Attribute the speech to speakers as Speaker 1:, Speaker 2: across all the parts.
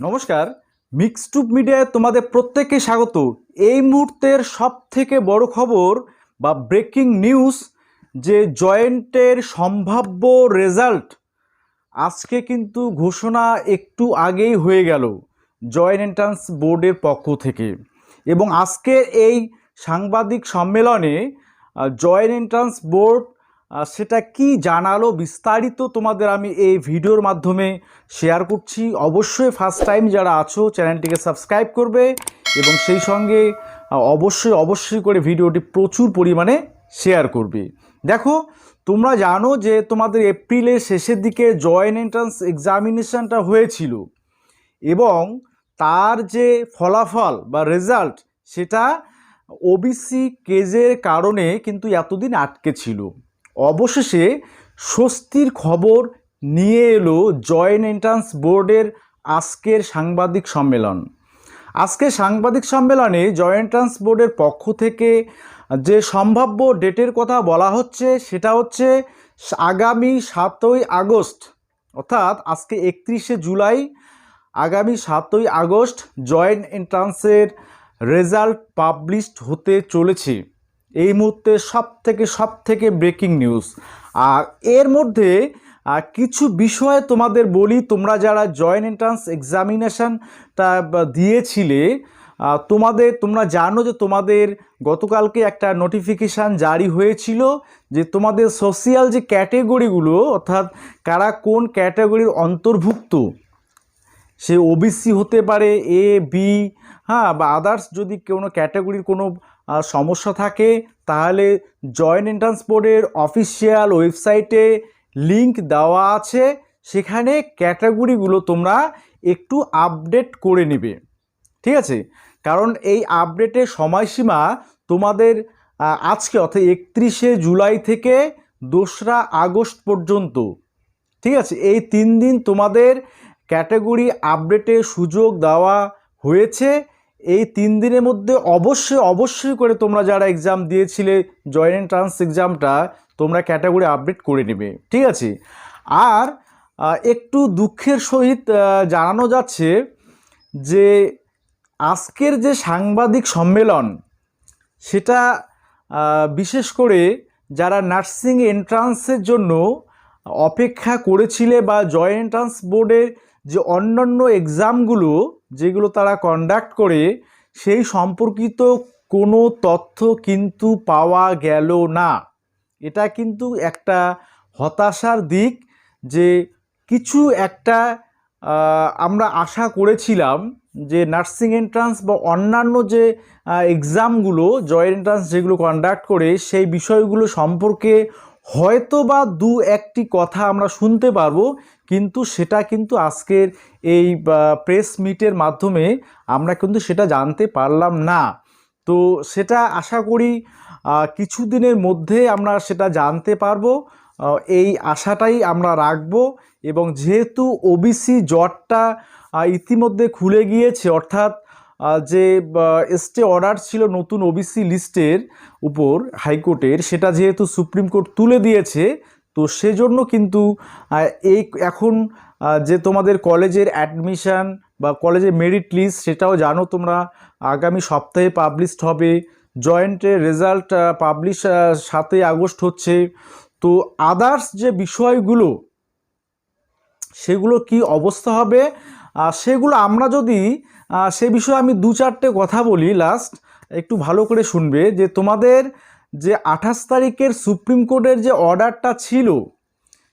Speaker 1: নমস্কার। মিক্সটুব মিডিয়ায় তোমাদের প্রত্যেককে স্বাগত। এই মুহূর্তের সব থেকে বড় খবর বা ব্রেকিং নিউজ যে জয়েন্টের সম্ভাব্য রেজাল্ট আজকে কিন্তু ঘোষণা একটু আগেই হয়ে গেল জয়েন্ট এন্ট্রান্স বোর্ডের পক্ষ থেকে। এবং আজকের এই সাংবাদিক সম্মেলনে জয়েন্ট এন্ট্রান্স বোর্ড সেটা কি জানালো বিস্তারিত তোমাদের আমি এই ভিডিওর মাধ্যমে শেয়ার করছি। অবশ্যই ফার্স্ট টাইম যারা আছো চ্যানেলটিকে সাবস্ক্রাইব করবে এবং সেই সঙ্গে অবশ্যই অবশ্যই করে ভিডিওটি প্রচুর পরিমাণে শেয়ার করবে। দেখো, তোমরা জানো যে তোমাদের এপ্রিলের শেষের দিকে জয়েন্ট এন্ট্রান্স এক্সামিনেশনটা হয়েছিল এবং তার যে ফলাফল বা রেজাল্ট সেটা ওবিসি কেজের কারণে কিন্তু এতদিন আটকে ছিল। অবশেষে স্বস্তির খবর নিয়ে এলো জয়েন্ট এন্ট্রান্স বোর্ডের আজকের সাংবাদিক সম্মেলন। আজকে সাংবাদিক সম্মেলনে জয়েন্ট এন্ট্রান্স বোর্ডের পক্ষ থেকে যে সম্ভাব্য ডেটের কথা বলা হচ্ছে সেটা হচ্ছে আগামী সাতই আগস্ট, অর্থাৎ আজকে একত্রিশে জুলাই, আগামী সাতই আগস্ট জয়েন্ট এন্ট্রান্সের রেজাল্ট পাবলিশড হতে চলেছে। এই মুহূর্তে সব থেকে সব থেকে ব্রেকিং নিউজ আর এর মধ্যে আহ, কিছু বিষয় তোমাদের বলি তোমরা যারা জয়েন্ট এন্ট্রান্স এক্সামিনেশনটা দিয়েছিলে তোমাদের তোমরা জানো যে তোমাদের গতকালকে একটা নোটিফিকেশান জারি হয়েছিল যে তোমাদের সোশিয়াল যে ক্যাটেগরিগুলো অর্থাৎ কারা কোন ক্যাটাগরির অন্তর্ভুক্ত সে ওবিসি হতে পারে এ বি হ্যাঁ বা আদার্স যদি কোনো ক্যাটাগরির কোনো সমস্যা থাকে, তাহলে জয়েন্ট এন্ট্রান্স বোর্ডের অফিসিয়াল ওয়েবসাইটে লিংক দেওয়া আছে। সেখানে ক্যাটাগরিগুলো তোমরা একটু আপডেট করে নেবে। ঠিক আছে? কারণ এই আপডেটের সময়সীমা তোমাদের আজকে অর্থাৎ একত্রিশে জুলাই থেকে দোসরা আগস্ট পর্যন্ত। ঠিক আছে? এই তিন দিন তোমাদের ক্যাটাগরি আপডেটের সুযোগ দেওয়া হয়েছে। এই তিন দিনের মধ্যে অবশ্যই অবশ্যই করে তোমরা যারা এক্সাম দিয়েছিলে জয়েন্ট এন্ট্রান্স এক্সামটা তোমরা ক্যাটাগরি আপডেট করে নেবে। ঠিক আছে? আর একটু দুঃখের সহিত জানানো যাচ্ছে যে, আজকের যে সাংবাদিক সম্মেলন, সেটা বিশেষ করে যারা নার্সিং এন্ট্রান্সের জন্য অপেক্ষা করেছিলে বা জয়েন্ট এন্ট্রান্স বোর্ডের যে অন্যান্য এক্সামগুলো যেগুলো তারা কন্ডাক্ট করে, সেই সম্পর্কিত কোনো তথ্য কিন্তু পাওয়া গেল না। এটা কিন্তু একটা হতাশার দিক যে কিছু একটা আমরা আশা করেছিলাম যে নার্সিং এন্ট্রান্স বা অন্যান্য যে এক্সামগুলো জয়েন্ট এন্ট্রান্স যেগুলো কন্ডাক্ট করে, সেই বিষয়গুলো সম্পর্কে হয়তো বা দু একটি কথা আমরা শুনতে পারব, কিন্তু সেটা কিন্তু আজকের এই প্রেস মিটের মাধ্যমে আমরা কিন্তু সেটা জানতে পারলাম না। তো সেটা আশা করি কিছুদিনের মধ্যে আমরা সেটা জানতে পারব এই আশাটাই আমরা রাখব এবং যেহেতু ওবিসি জটটা ইতিমধ্যে খুলে গিয়েছে, অর্থাৎ যে স্টে অর্ডার ছিল নতুন ওবিসি লিস্টের উপর হাইকোর্টের, সেটা যেহেতু সুপ্রিম কোর্ট তুলে দিয়েছে, তো সেজন্য কিন্তু এই এখন যে তোমাদের কলেজের অ্যাডমিশান বা কলেজের মেরিট লিস্ট সেটাও জানো তোমরা, আগামী সপ্তাহে পাবলিশড হবে। জয়েন্টের রেজাল্ট পাবলিশ সাতই আগস্ট হচ্ছে। তো আদার্স যে বিষয়গুলো, সেগুলো কি অবস্থা হবে? সেগুলো আমরা যদি সে বিষয়ে আমি দু চারটে কথা বলি লাস্ট একটু ভালো করে শুনবে যে তোমাদের যে আঠাশ তারিখের সুপ্রিম কোর্টের যে অর্ডারটা ছিল,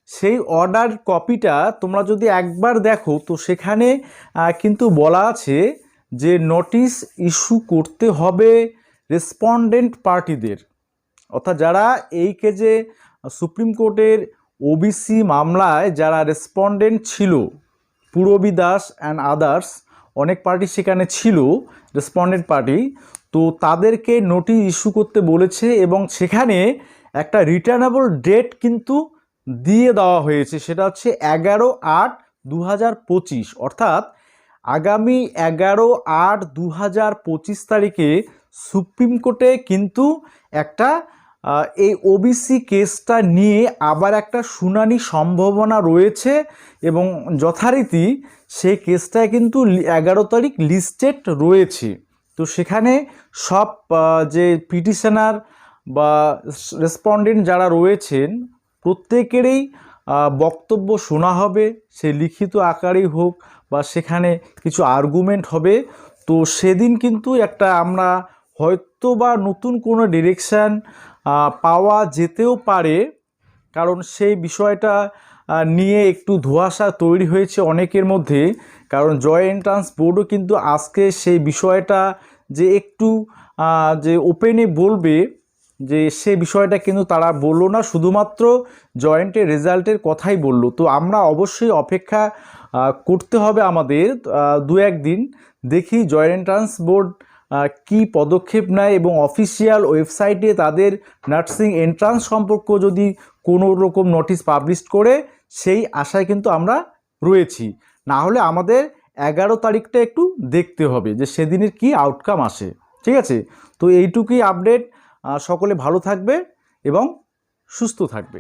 Speaker 1: সেই অর্ডার কপিটা তোমরা যদি একবার দেখো, তো সেখানে কিন্তু বলা আছে যে নোটিশ ইস্যু করতে হবে রেসপন্ডেন্ট পার্টিদের অর্থাৎ যারা এই কেজে সুপ্রিম কোর্টের ওবিসি মামলায় যারা রেসপন্ডেন্ট ছিল, পূরবী দাস অ্যান্ড আদার্স অনেক পার্টি সেখানে ছিল রেসপন্ডেন্ট পার্টি তো তাদেরকে নোটিশ ইস্যু করতে বলেছে এবং সেখানে একটা রিটার্নেবল ডেট কিন্তু দিয়ে দেওয়া হয়েছে, সেটা হচ্ছে এগারো আট দু অর্থাৎ আগামী এগারো আট দু তারিখে সুপ্রিম কোর্টে কিন্তু একটা এই ওবিসি কেসটা নিয়ে আবার একটা শুনানি সম্ভাবনা রয়েছে এবং যথারীতি সেই কেসটায় কিন্তু এগারো তারিখ লিস্টেড রয়েছে। তো সেখানে সব যে পিটিশনার বা রেসপন্ডেন্ট যারা রয়েছেন, প্রত্যেকেরই বক্তব্য শোনা হবে, সে লিখিত আকারেই হোক বা সেখানে কিছু আর্গুমেন্ট হবে। তো সেদিন কিন্তু একটা আমরা হয়তো বা নতুন কোনো ডিরেকশান পাওয়া যেতেও পারে, কারণ সেই বিষয়টা নিয়ে একটু ধোঁয়াশা তৈরি হয়েছে অনেকের মধ্যে, কারণ জয় এন্ট্রান্স বোর্ডও কিন্তু আজকে সেই বিষয়টা যে একটু যে ওপেনে বলবে, যে সে বিষয়টা কিন্তু তারা বলল না, শুধুমাত্র জয়েন্টের রেজাল্টের কথাই বলল। তো আমরা অবশ্যই অপেক্ষা করতে হবে আমাদের দু একদিন দেখি জয়েন্ট এন্ট্রান্স বোর্ড কি পদক্ষেপ নেয় এবং অফিসিয়াল ওয়েবসাইটে তাদের নার্সিং এন্ট্রান্স সম্পর্ক যদি কোনো রকম নোটিশ পাবলিশ করে, সেই আশায় কিন্তু আমরা রয়েছি। না হলে আমাদের এগারো তারিখটা একটু দেখতে হবে যে সেদিনের কি আউটকাম আসে। ঠিক আছে? তো এইটুকুই আপডেট সকলে ভালো থাকবে এবং সুস্থ থাকবে।